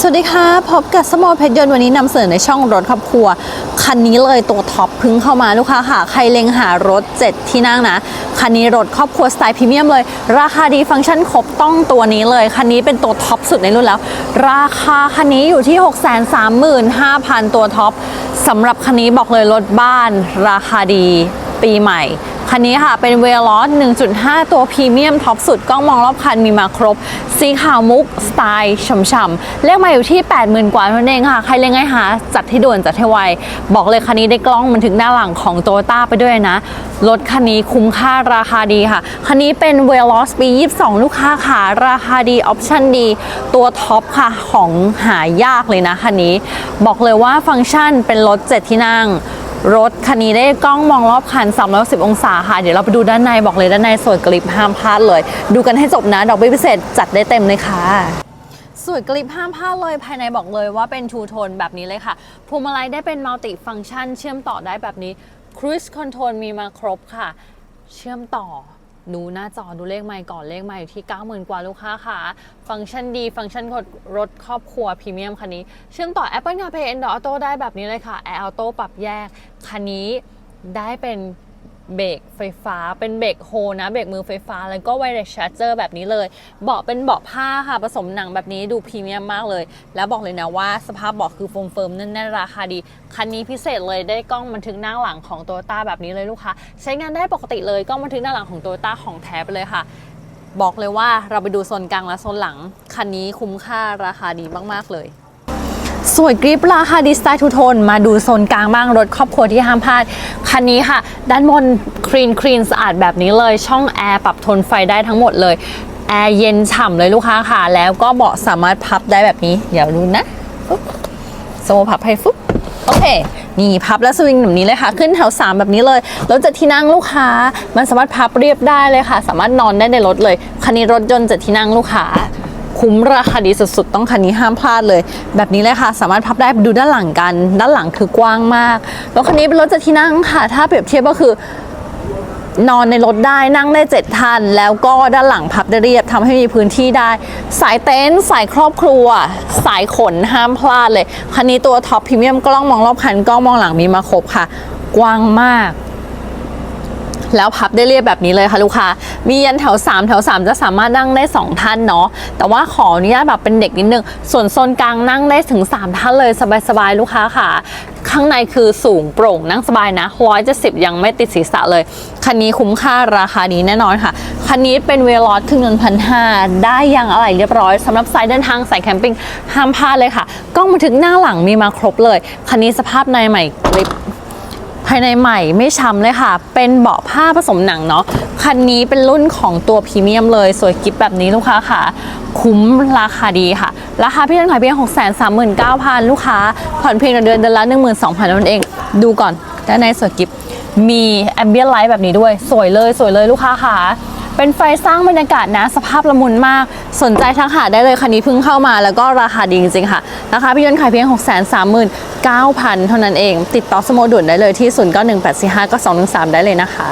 สวัสดีค่ะ พบกับสมอลเพชรยนต์วันนี้นำเสนอในช่องรถครอบครัว คันนี้เลยตัวท็อปพึ่งเข้ามาลูกค้าค่ะ ใครเล็งหารถ 7 ที่นั่งนะ คันนี้รถครอบครัวสไตล์พรีเมียมเลย ราคาดีฟังก์ชันครบต้องตัวนี้เลย คันนี้เป็นตัวท็อปสุดในรุ่นแล้ว ราคาคันนี้อยู่ที่ 635,000 ตัวท็อปสำหรับคันนี้บอกเลยรถบ้าน ราคาดี ปีใหม่ คันนี้ค่ะเป็นเวลอส1.5 ตัวพรีเมียมท็อปสุดกล้องมองรอบคันมีมาครบ สีขาวมุก สไตล์ฉ่ำๆเลขมาอยู่ที่ 80,000 กว่าเท่านั้นเองค่ะ ใครเล็งไงหาจัดให้ด่วนจัดให้ไว บอกเลยคันนี้ได้กล้องมันถึงหน้าหลังของโตโยต้าไปด้วยนะ รถคันนี้คุ้มค่าราคาดีค่ะ คันนี้เป็นเวลอสปี 22 ลูกค้าค่ะราคาดี ออปชั่นดี ตัวท็อปค่ะของหายากเลยนะคันนี้ บอกเลยว่าฟังก์ชันเป็นรถ7ที่นั่ง รถคันนี้ได้กล้องมองรอบคัน 360 องศาค่ะ เดี๋ยวเราไปดูด้านในบอกเลยด้านในสวยกริบห้ามพลาดเลย ดูกันให้จบนะ ดอกเบี้ยพิเศษจัดได้เต็มเลยค่ะสวยกริบห้ามพลาดเลยภายในบอกเลยว่าเป็นทูโทนแบบนี้เลยค่ะพวงมาลัยได้เป็นมัลติฟังก์ชัน เชื่อมต่อได้แบบนี้ครูสคอนโทรลมีมาครบค่ะ เชื่อมต่อ ดูหน้าจอดูเลขใหม่ก่อนเลขใหม่อยู่ที่ 90,000 กว่าลูกค้าค่ะฟังก์ชันดี ฟังก์ชันรถครอบครัวพรีเมียมคันนี้ เชื่อมต่อ Apple CarPlay Android Auto ได้แบบนี้เลยค่ะ Air Auto ปรับแยก คันนี้ได้เป็น เบรกไฟฟ้าเป็นเบรกโฮนะเบรกมือไฟฟ้า แล้วก็ไวเลสชาร์เจอร์แบบนี้เลย เบาะเป็นเบาะผ้าค่ะ ผสมหนังแบบนี้ดูพรีเมียมมากเลย แล้วบอกเลยนะว่าสภาพเบาะคือโฟมเฟิร์มแน่นๆราคาดี คันนี้พิเศษเลยได้กล้องบันทึกหน้าหลังของโตโยต้าแบบนี้เลยลูกค้าใช้งานได้ปกติเลยกล้องบันทึกหน้าหลังของโตโยต้าของแท้ไปเลยค่ะบอกเลยว่าเราไปดูโซนกลางและโซนหลัง คันนี้คุ้มค่าราคาดีมาก ๆ เลย สวยกริปราคาดีสไตล์ทูโทนมาดูโซนกลางบ้างรถครอบครัวที่ห้ามพลาด คันนี้ค่ะ ด้านบนคลีนคลีนสะอาดแบบนี้เลย ช่องแอร์ปรับทนไฟได้ทั้งหมดเลย แอร์เย็นฉ่ำเลยลูกค้าค่ะ แล้วก็เบาะสามารถพับได้แบบนี้ เดี๋ยวดูนะสมมพับให้ฟุ๊บโอเค นี่พับแล้วสวิงแบบนี้เลยค่ะ ขึ้นแถว 3 แบบนี้เลยรถจัดที่นั่งลูกค้า มันสามารถพับเรียบได้เลยค่ะ สามารถนอนได้ในรถเลย คันนี้รถยนต์จัดที่นั่งลูกค้า คุ้มราคาดีสุดๆ ต้องคันนี้ห้ามพลาดเลย แบบนี้เลยค่ะ สามารถพับได้ดูด้านหลังกัน ด้านหลังคือกว้างมาก แล้วคันนี้เป็นรถจัดที่นั่งค่ะ ถ้าเปรียบเทียบก็คือนอนในรถได้นั่งได้เจ็ดท่าน แล้วก็ด้านหลังพับได้เรียบทำให้มีพื้นที่ได้ สายเต็นท์สายครอบครัว สายขนห้ามพลาดเลย คันนี้ตัวท็อปพรีเมียมกล้องมองรอบคันกล้องมองหลังมีมาครบค่ะ กว้างมาก แล้วพับได้เรียบแบบนี้เลยค่ะลูกค้า มียันแถว 3 แถว 3 จะสามารถนั่งได้ 2 ท่านเนาะ แต่ว่าขออนุญาตแบบเป็นเด็กนิดนึง ส่วนโซนกลางนั่งได้ถึง 3 ท่านเลยสบายๆลูกค้าค่ะ ข้างในคือสูงโปร่งนั่งสบายนะ170ยังไม่ติดศีรษะเลย คันนี้คุ้มค่าราคานี้แน่นอนค่ะ คันนี้เป็นเวลอสครึ่งเงินพันห้าได้ยางอะไรเรียบร้อยสำหรับสายเดินทางสายแคมปิ้งห้ามพลาดเลยค่ะ กล้องบันทึกหน้าหลังมีมาครบเลย คันนี้สภาพในใหม่กริบ ภายในใหม่ไม่ช้ำเลยค่ะ เป็นเบาะผ้าผสมหนังเนาะ คันนี้เป็นรุ่นของตัวพรีเมียมเลย สวยกิฟแบบนี้ลูกค้าค่ะ คุ้มราคาดีค่ะ ราคาพี่เดินขายเพียง6 3 9 0 0 0 ลูกค้า ผ่อนเพียงต่อเดือนเดือนละ 12,000นั่นเอง ดูก่อนด้านในสวยกิฟมีแอมเบียนไลท์แบบนี้ด้วย สวยเลยสวยเลยลูกค้าค่ะ เป็นไฟสร้างบรรยากาศนะ สภาพละมุนมาก สนใจทักหาได้เลยคันนี้เพิ่งเข้ามาแล้วก็ราคาดีจริงๆค่ะ ราคาพี่ยนต์ขายเพียง 6 3 9 0 0 0 เท่านั้นเอง ติดต่อสโมด่วนได้เลยที่ 0 9 1 8 4 5 9 2 1 3 ได้เลยนะคะ